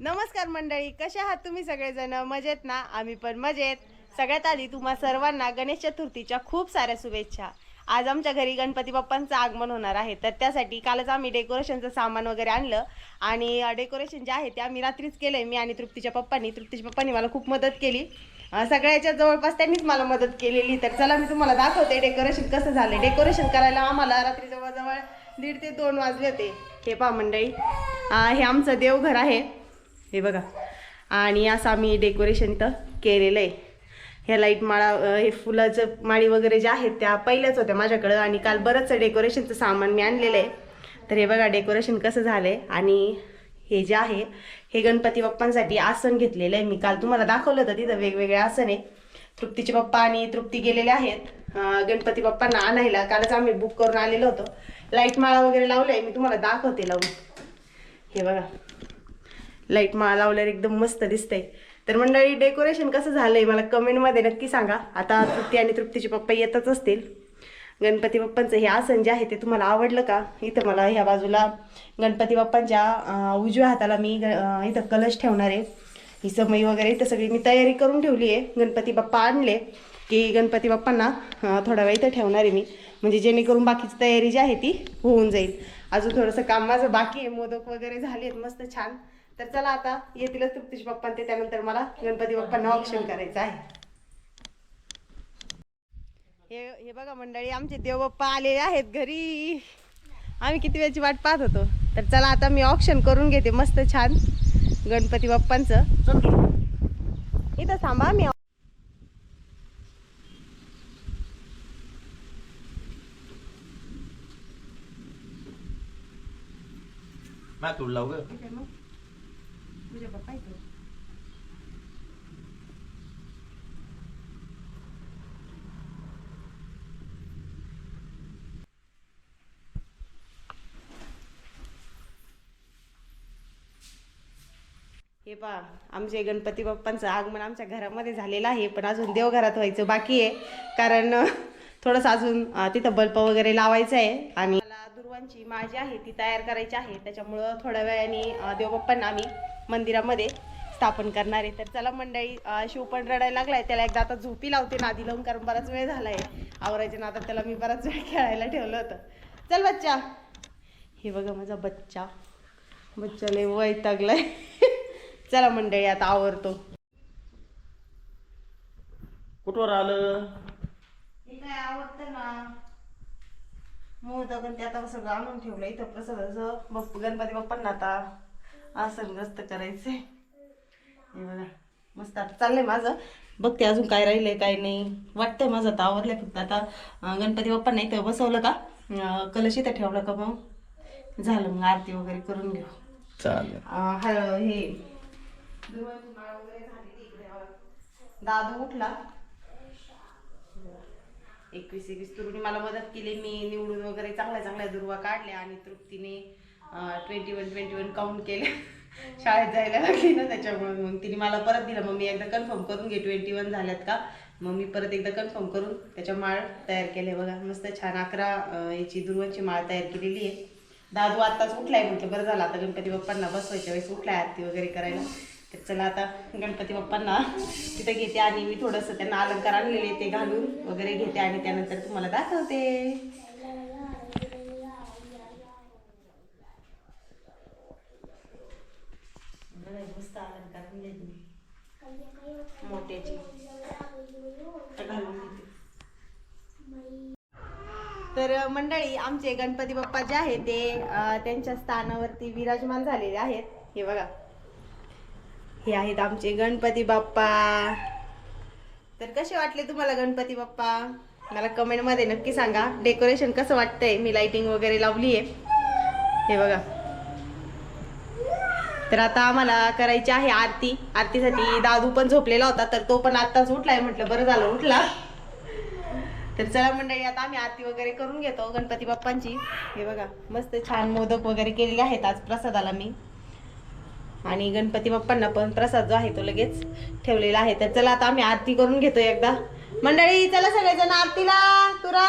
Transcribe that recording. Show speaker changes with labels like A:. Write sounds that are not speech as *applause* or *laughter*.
A: नमस्कार मंडळी कशा आहात तुम्ही सगळेजण? मजेत ना? आम्ही पण मजेत. सगळ्यात आधी तुम्हा सर्वांना गणेश चतुर्थीच्या खूप साऱ्या शुभेच्छा. आज आमच्या घरी गणपती बाप्पांचं आगमन होणार आहे तर त्यासाठी कालच आम्ही डेकोरेशनचं सामान वगैरे आणलं आणि डेकोरेशन जे आहे ते आम्ही रात्रीच केलंय. मी आणि तृप्तीच्या पप्पांनी. तृप्तीच्या पप्पांनी मला खूप मदत केली. सगळ्याच्या जवळपास त्यांनीच मला मदत केलेली. तर चला मी तुम्हाला दाखवते डेकोरेशन कसं झालं डेकोरेशन करायला आम्हाला रात्री जवळजवळ दीड ते दोन वाजले होते. हे पा मंडळी. हे आमचं देवघर आहे. हे बघा. आणि असं आम्ही डेकोरेशन इथं केलेलं आहे. ह्या लाइट माळा हे फुलाचं माळी वगैरे ज्या आहेत त्या पहिल्याच होत्या माझ्याकडं आणि काल बरंचसं डेकोरेशनचं सामान मी आणलेलं आहे. तर हे बघा डेकोरेशन कसं झालं आहे आणि हे जे आहे हे गणपती बाप्पांसाठी आसन घेतलेलं आहे. मी काल तुम्हाला दाखवलं होतं तिथं वेगवेगळे आसन आहे. तृप्तीचे पप्पा आणि तृप्ती गेलेले आहेत. गणपती बाप्पांना आणायला. कालच आम्ही बुक करून आलेलो होतो. लाइट माळा वगैरे लावलंय. मी तुम्हाला दाखवते लावून. हे बघा. लाइट माळा लावल्यावर एकदम मस्त दिसतंय. तर मंडळी डेकोरेशन कसं झालंय मला कमेंटमध्ये नक्की सांगा. आता तृप्ती आणि तृप्तीचे पप्पा येतच असतील. गणपती बाप्पांचं हे आसन जे आहे ते तुम्हाला आवडलं का? इथं मला ह्या बाजूला गणपती बाप्पांच्या उजव्या हाताला मी ग- इथं कलश ठेवणार आहे. ही समई वगैरे इथं सगळी मी तयारी करून ठेवली आहे. गणपती बाप्पा आणले की गणपती बाप्पांना थोडा वेळ इथं ठेवणार आहे मी. म्हणजे जेणेकरून बाकीची तयारी जी आहे ती होऊन जाईल. अजून थोडंसं काम माझं बाकी आहे. मोदक वगैरे झाले आहेत मस्त छान. तर चला आता येतीलच तृप्तीचे पप्पा ते त्यानंतर मला गणपती बाप्पांना ऑप्शन करायचं आहे. हे हे बघा मंडळी आमचे देवबाप्पा आलेले आहेत घरी. आम्ही किती वेळची वाट पाहत होतो. तर चला आता मी ऑप्शन करून घेते मस्त छान गणपती बाप्पांचं. इथं थांबा मी
B: ग
A: तुझ्या पप्पा इथं हे पा आमचे गणपती बाप्पांचं आगमन आमच्या घरामध्ये झालेलं आहे पण अजून देवघरात व्हायचं बाकी आहे. कारण थोडंसं अजून तिथं बल्ब वगैरे लावायचं आहे आणि मला दुर्वांची माळ जी आहे ती तयार करायची आहे. त्याच्यामुळं थोड्या वेळाने देवबाप्पांना आम्ही मंदिरामध्ये स्थापन करणार आहे. तर चला मंडळी शिव पण रडायला लागलाय. त्याला एकदा आता झोपी लावते. नादी लावून कारण बराच वेळ झालाय. आवरायच्या नादात त्याला मी बराच वेळ खेळायला ठेवलं होतं. चल बच्चा. हे बघा माझा बच्चा. बच्चा लय वैतागलाय. *laughs* चला मंडळी आता आवरतो.
B: कुठवर आलं?
A: हे काय आवडतं ना. मोदक ते आता सगळं आणून ठेवलं. इथं बाप्पा गणपती बाप्पांना आता. करायचंय हे बघा मस्त आता चाललंय माझं. बघते अजून काय राहिलंय काय नाही. वाटतंय माझं आता आवरलंय फक्त आता गणपती बाप्पांना इथं बसवलं का? कलश इथं ठेवलं का मग? झालं मग आरती वगैरे करून घेऊ.
B: चालेल.
A: हे. दादू उठला. एकवीस एकवीस तरुणी मला मदत केली. मी निवडून वगैरे चांगल्या चांगल्या दुर्वा काढल्या आणि तृप्तीने twenty one twenty one count केले. शाळेत जायला लागली ना त्याच्यामुळे मग तिने मला परत दिलं. मग मी एकदा कन्फर्म करून घे ट्वेंटी वन झाल्यात का? मग मी परत एकदा कन्फर्म करून त्याच्या माळ तयार केले बघा मस्त छान अकरा याची दुर्वांची माळ तयार केलेली आहे. दादू आत्ताच उठलाय म्हटलं बरं झालं आता गणपती बाप्पांना बसवायच्या वेळेस उठलाय आरती वगैरे करायला. तर चला आता गणपती बाप्पांना तिथं घेते आणि मी थोडंसं त्यांना अलंकार आणलेले ते घालून वगैरे घेते आणि त्यानंतर तुम्हाला दाखवते. तर घालून घेते. तर मंडळी आमचे गणपती बाप्पा जे आहेत ते त्यांच्या स्थानावरती विराजमान झालेले आहेत. हे बघा. हे आहेत आमचे गणपती बाप्पा. तर कसे वाटले तुम्हाला गणपती बाप्पा? मला कमेंटमध्ये नक्की सांगा. डेकोरेशन कसं वाटतंय? मी लाइटिंग वगैरे लावली आहे हे बघा. तर आता आम्हाला करायची आहे आरती. आरतीसाठी दादू पण झोपलेला होता तर तो पण आत्ताच उठलाय. म्हटलं बरं झालं उठला. तर चला मंडळी आता आम्ही आरती वगैरे करून घेतो गणपती बाप्पांची. हे बघा मस्त छान मोदक वगैरे केलेले आहेत आज प्रसादाला मी. आणि गणपती बाप्पांना पण प्रसाद जो आहे तो लगेच ठेवलेला आहे. तर चला आता आम्ही आरती करून घेतो एकदा. मंडळी चला सगळेजण आरतीला. तुरा!